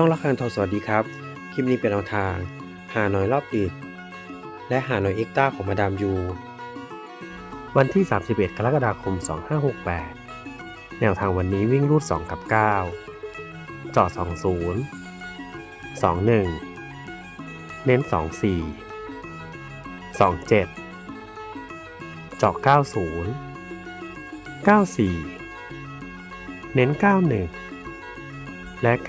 ช่องละคันทองสวัสดีครับ คลิปนี้เป็นแนวทาง หาหน่อยรอบดึกและหาหน่อยเอ็กต้าของมาดามยู วันที่ 31 กรกฎาคม 2568 แนวทางวันนี้วิ่งรูด 2 กับ9เจาะ20 21 เน้น 24 27 เจาะ 90 94 เน้น 91 และ 97